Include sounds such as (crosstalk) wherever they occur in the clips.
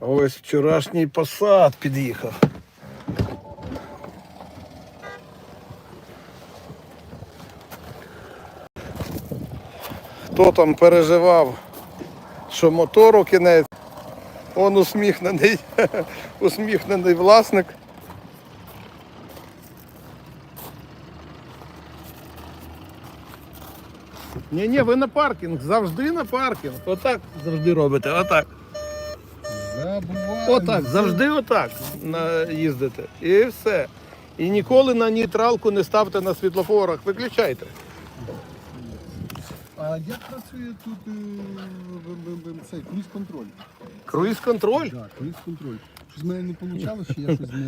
Ось вчорашній посад під'їхав. Хто там переживав, що мотору кінець? Он усміхнений, (laughs) усміхнений власник. Ні, ні, ви на паркінг, завжди на паркінг. Отак завжди робите, отак. Забуваю. Отак, завжди отак їздите. І все. І ніколи на нейтралку не ставте на світлофорах. Виключайте. А як працює тут е, цей круїз-контроль? Круїз-контроль. Так, круїз-контроль. Щось в мене не вийшло, чи я щось не.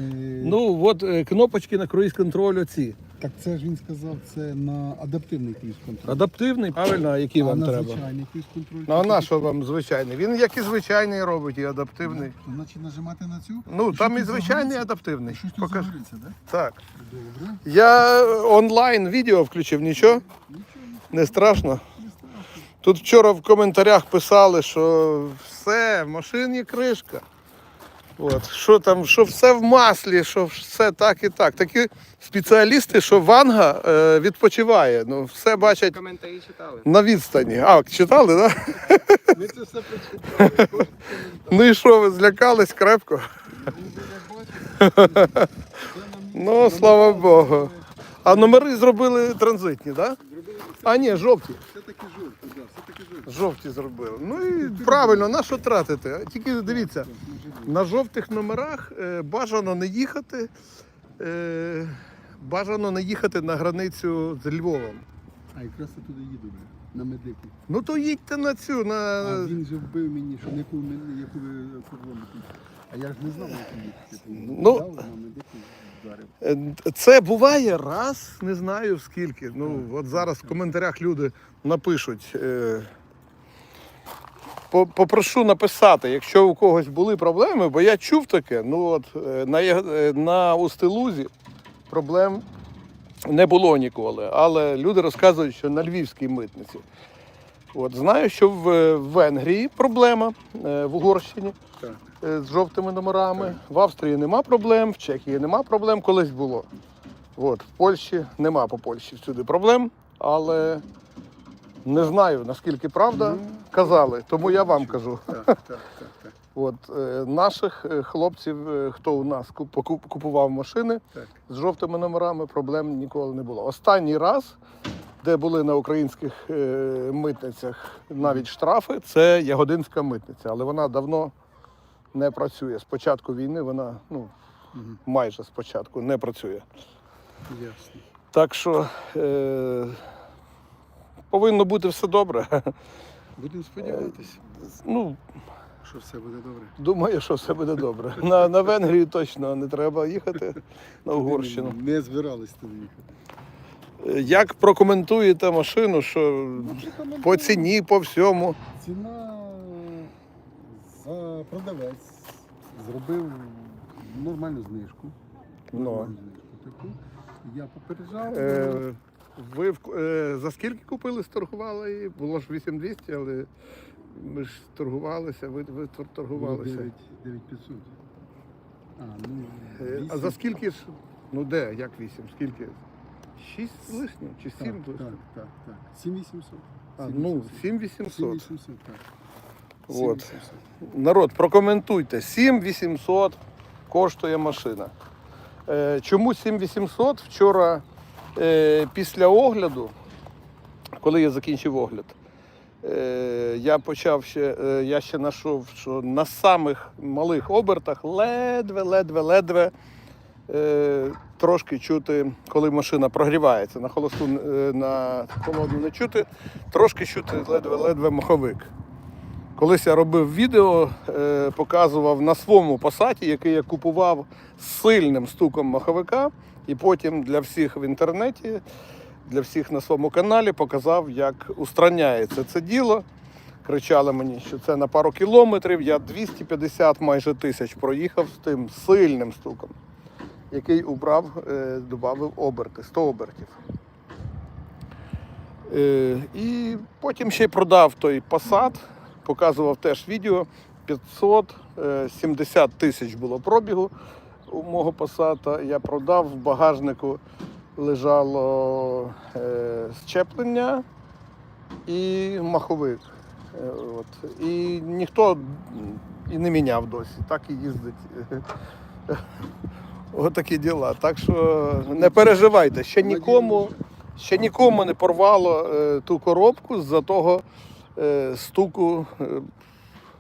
Ну, от е, кнопочки на круїз-контроль оці. Так це ж він сказав, це на адаптивний круїз-контроль. Адаптивний, правильно, а який а вам на треба? звичайний круїз-контроль. Ну, а на що вам звичайний? Він як і звичайний робить, і адаптивний. То, Значить нажимати на цю? Ну, там і звичайний, і адаптивний. Щось тут Покажи. загориться, так? Так. Добре. Я онлайн відео включив, нічого? Не страшно. Тут вчора в коментарях писали, що все, в машині кришка. От, що там, що все в маслі, що все так і так. Такі спеціалісти, що Ванга е, відпочиває. Ну, все бачать Коментарі читали. на відстані. А, читали, так? Да? Ми це все прочитали. Ну і що, ви злякались крепко? (laughs) Ну, слава Богу. А номери зробили транзитні, так? Да? А ні, жовті. Все таки жовтий, да, все таки жовтий. Жовті зробили. Ну і правильно, на що тратити? Тільки дивіться, на жовтих номерах е, бажано не їхати. Е, бажано не їхати на границю з Львовом. А якраз я туди їду, на медику. Ну то їдьте на цю, на. А він же вбив мені, що яку, мен- яку ви кордон тут. А я ж не знав, яку їхати. Ну, Е, Це буває раз, не знаю скільки. Ну, от зараз в коментарях люди напишуть. е, Попрошу написати, якщо у когось були проблеми, бо я чув таке. Ну от е, на, на Устилузі проблем не було ніколи. Але люди розказують, що на львівській митниці. От знаю, що в Венгрії проблема в Угорщині з жовтими номерами. В Австрії нема проблем, в Чехії нема проблем, колись було. От, в Польщі нема по Польщі всюди проблем, але не знаю наскільки правда Ну, казали, тому я вам кажу. Так, (laughs) так, так, так. От е, наших е, хлопців, е, хто у нас куп- купував машини Так. з жовтими номерами, проблем ніколи не було. Останній раз, де були на українських е, митницях навіть штрафи, це Ягодинська митниця, але вона давно не працює. З початку війни вона ну, майже з початку не працює. Ясно. Так що е, повинно бути все добре. Будемо сподіватися, Ну, що все буде добре. думаю, що все буде добре. На, на Венгрію точно не треба їхати на Угорщину. Не збирались туди їхати. Е, Як прокоментуєте машину, що Ну, по ціні, по всьому? Ціна за продавець зробив нормальну знижку. Ну. Нормальну знижку таку. Я попереджав. Е, ви в- е, за скільки купили, сторгували її? Було ж 8200, але ми ж торгувалися, ви, ви торгувалися. 9500. А, ну, Е, А за скільки ж? Ну де, як 8? Скільки? 6 з лишнім чи 7 Так, лишнім? так, так, так. 7800. А, ну, 7800. 7800, так. От. Народ, прокоментуйте. 7800 коштує машина. Е, чому 7800? Вчора е, після огляду, коли я закінчив огляд, е, я почав ще, е, я ще знайшов, що на самих малих обертах ледве, ледве, ледве е, трошки чути, коли машина прогрівається. На холосту е, на холодну не чути, трошки чути ледве-ледве маховик. Колись я робив відео, е, показував на своєму посаді, який я купував з сильним стуком маховика, і потім для всіх в інтернеті, для всіх на своєму каналі показав, як устраняється це діло. Кричали мені, що це на пару кілометрів. Я 250 майже тисяч проїхав з тим сильним стуком, який убрав, е, додав оберти, 100 обертів. Е, і потім ще й продав той посад, показував теж відео. 570 тисяч було пробігу у мого посада. Я продав в багажнику лежало е, щеплення і маховик. Е, От. І ніхто і не міняв досі, так і їздить. (laughs) Отакі діла. Так що не переживайте, ще нікому, ще нікому не порвало е, ту коробку з-за того стуку е,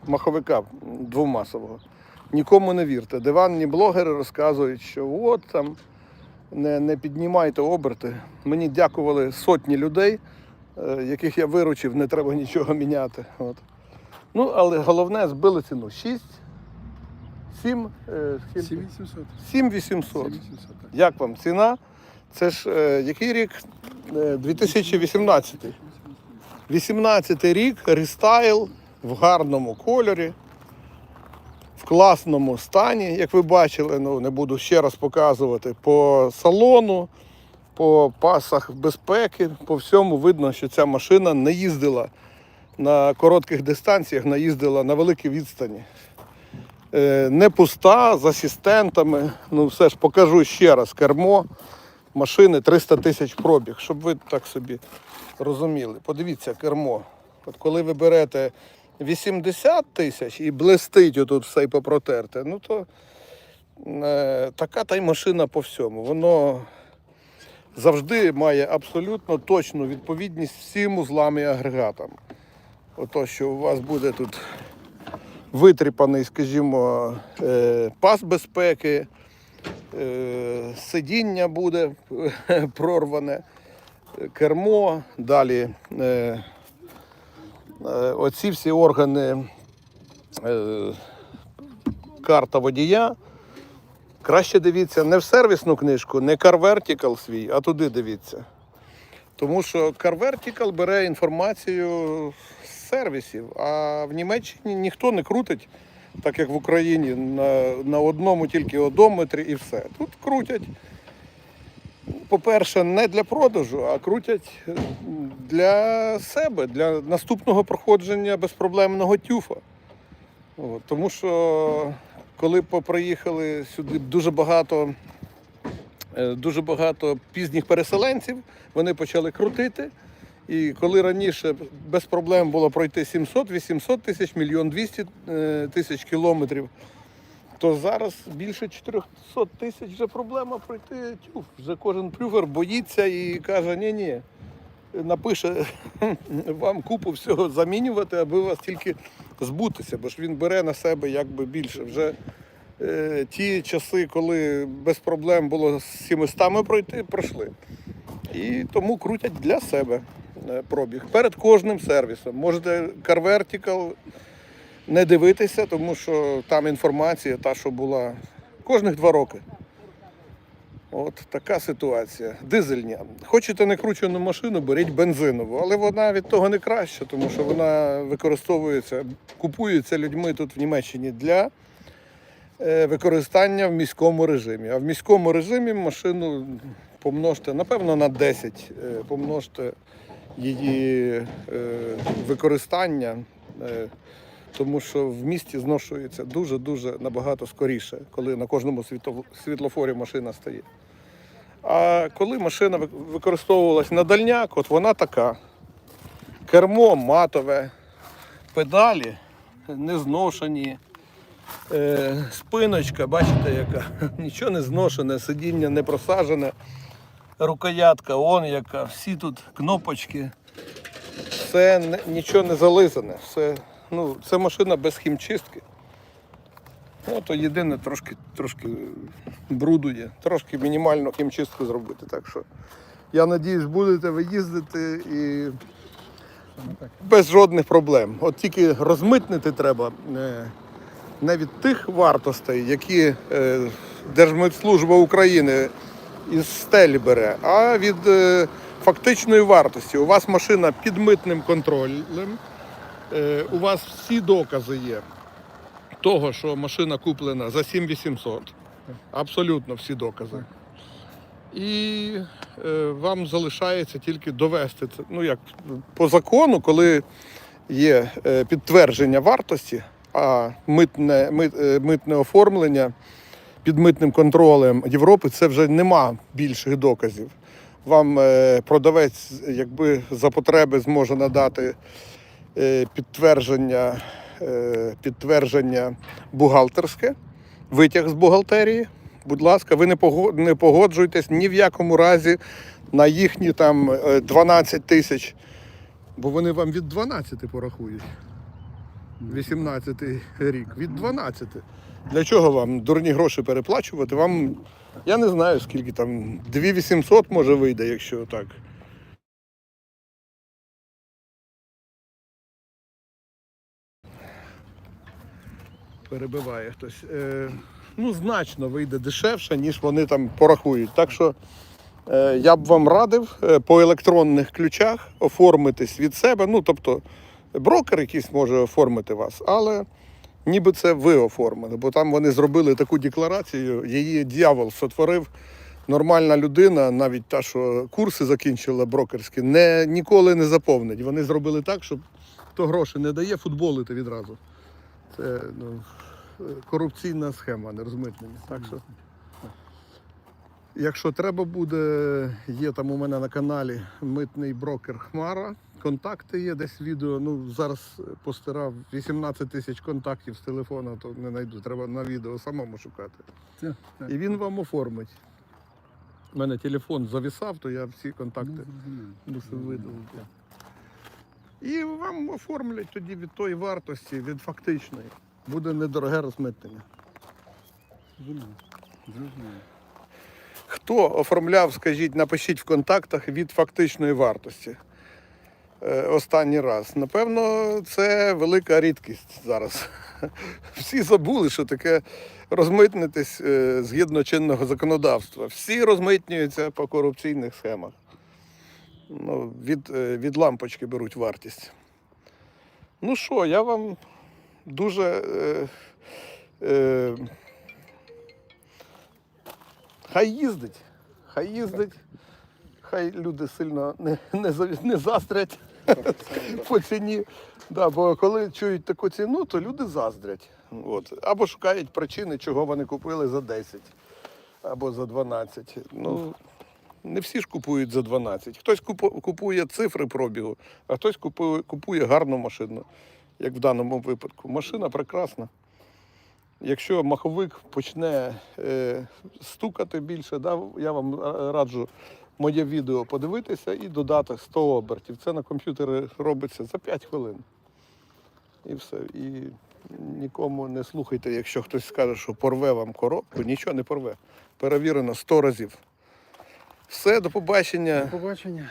маховика двомасового. Нікому не вірте. Диванні блогери розказують, що от там не, не піднімайте оберти. Мені дякували сотні людей, е, яких я виручив, не треба нічого міняти. От. Ну, але головне збили ціну. 6, 7, е, скільки? 7800. 7800. 7800, так. Як вам ціна? Це ж е, який рік? Е, 2018. 18 рік, рестайл в гарному кольорі, в класному стані, як ви бачили, ну не буду ще раз показувати. По салону, по пасах безпеки, по всьому видно, що ця машина не їздила на коротких дистанціях, не їздила на великій відстані. Е, Не пуста, з асистентами. Ну, все ж покажу ще раз кермо машини 300 тисяч пробіг, щоб ви так собі розуміли. Подивіться кермо. От коли ви берете 80 тисяч і блистить отут все і попротерте, ну то е, така та й машина по всьому. Воно завжди має абсолютно точну відповідність всім узлам і агрегатам. Ото, що у вас буде тут витріпаний, скажімо, е, пас безпеки, сидіння буде (laughs) прорване, е, кермо, далі е, е, оці всі органи, е, карта водія. Краще дивіться не в сервісну книжку, не Car Vertical свій, а туди дивіться. Тому що Car Vertical бере інформацію з сервісів, а в Німеччині ніхто не крутить, так як в Україні, на, на одному тільки одометрі і все. Тут крутять, по-перше, не для продажу, а крутять для себе, для наступного проходження безпроблемного тюфа. От, тому що коли поприїхали сюди дуже багато Е, дуже багато пізніх переселенців, вони почали крутити. І коли раніше без проблем було пройти 700-800 тисяч, мільйон 200 е, тисяч кілометрів, то зараз більше 400 тисяч вже проблема пройти тюф. Вже кожен плювер боїться і каже, ні-ні, напише (laughs) вам купу всього замінювати, аби вас тільки збутися, бо ж він бере на себе якби більше. Вже е, ті часи, коли без проблем було з 700 пройти, пройшли. І тому крутять для себе пробіг перед кожним сервісом. Можете Car Vertical не дивитися, тому що там інформація та, що була кожних два роки. От така ситуація. Дизельня. Хочете некручену машину, беріть бензинову, але вона від того не краща, тому що вона використовується, купується людьми тут в Німеччині для е, використання в міському режимі. А в міському режимі машину помножте, напевно, на 10, е, помножте її е, використання. е, Тому що в місті зношується дуже-дуже набагато скоріше, коли на кожному світлофорі машина стоїть. А коли машина вик- використовувалась на дальняк, от вона така. Кермо матове, педалі не зношені, е, спиночка, бачите, яка (laughs) нічого не зношене, сидіння не просажене, рукоятка, он яка, всі тут кнопочки, все нічого не зализане, все, ну, це машина без хімчистки. Ну, то єдине трошки, трошки бруду трошки мінімальну хімчистку зробити. Так що я надіюсь, будете ви їздити і без жодних проблем. От тільки розмитнити треба е, не від тих вартостей, які е, Держмитслужба України із стелі бере, а від е, фактичної вартості. У вас машина під митним контролем, е, у вас всі докази є того, що машина куплена за 7800. Абсолютно всі докази. І е, вам залишається тільки довести це. Ну як по закону, коли є підтвердження вартості, а митне, мит, митне оформлення під митним контролем Європи це вже нема більших доказів. Вам е, продавець, якби за потреби, зможе надати е, підтвердження, е, підтвердження бухгалтерське, витяг з бухгалтерії. Будь ласка, ви не пого- не погоджуйтесь ні в якому разі на їхні там е, 12 тисяч, бо вони вам від 12 порахують. 18 рік, від 12. Для чого вам дурні гроші переплачувати? Вам, я не знаю, скільки там, 2800 може вийде, якщо так. Перебиває хтось. Е, ну, значно вийде дешевше, ніж вони там порахують. Так що е, я б вам радив е, по електронних ключах оформитись від себе. Ну, тобто, брокер якийсь може оформити вас, але ніби це ви оформили, бо там вони зробили таку декларацію, її дьявол сотворив. Нормальна людина, навіть та, що курси закінчила брокерські, не, ніколи не заповнить. Вони зробили так, щоб хто гроші не дає, футболити відразу. Це ну, корупційна схема, не розмитнення. Так що, якщо треба буде, є там у мене на каналі митний брокер Хмара. Контакти є десь відео. Ну зараз постирав 18 тисяч контактів з телефона, то не знайду. Треба на відео самому шукати. Так, так. І він вам оформить. У мене телефон завісав, то я всі Ну, контакти мусив видалити. І вам оформлять тоді від тої вартості, від фактичної. Буде недороге розмитнення. Хто оформляв, скажіть, напишіть в контактах від фактичної вартості. Е, Останній раз. Напевно, це велика рідкість зараз. (laughs) Всі забули, що таке розмитнитись е, згідно чинного законодавства. Всі розмитнюються по корупційних схемах. Ну, від, е, від лампочки беруть вартість. Ну що, я вам дуже. Е, е, Хай їздить, хай їздить, хай люди сильно не, не, не застрять (laughs) по ціні. Да, бо коли чують таку ціну, то люди заздрять. От. Або шукають причини, чого вони купили за 10 або за 12. Ну, не всі ж купують за 12. Хтось купує цифри пробігу, а хтось купує, купує гарну машину, як в даному випадку. Машина прекрасна. Якщо маховик почне е, стукати більше, да, я вам раджу моє відео подивитися і додати 100 обертів. Це на комп'ютері робиться за 5 хвилин. І все. І нікому не слухайте, якщо хтось скаже, що порве вам коробку, нічого не порве. Перевірено 100 разів. Все, до побачення. До побачення.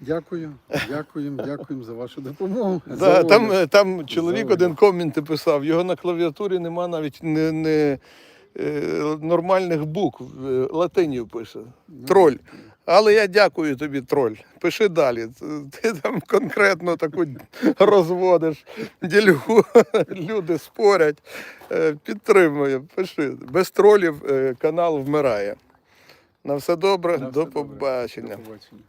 Дякую, дякуємо, дякуємо за вашу допомогу. Да, За там, е, там чоловік Заводи. один коменти писав, його на клавіатурі нема навіть не, не, е, нормальних букв, е, латинів пише. Троль. Але я дякую тобі, троль. Пиши далі. Ти там конкретно таку розводиш ділюгу, люди спорять. Підтримую, Підтримує, пиши. Без тролів е, канал вмирає. На все добре, На все до добре. побачення. До побачення.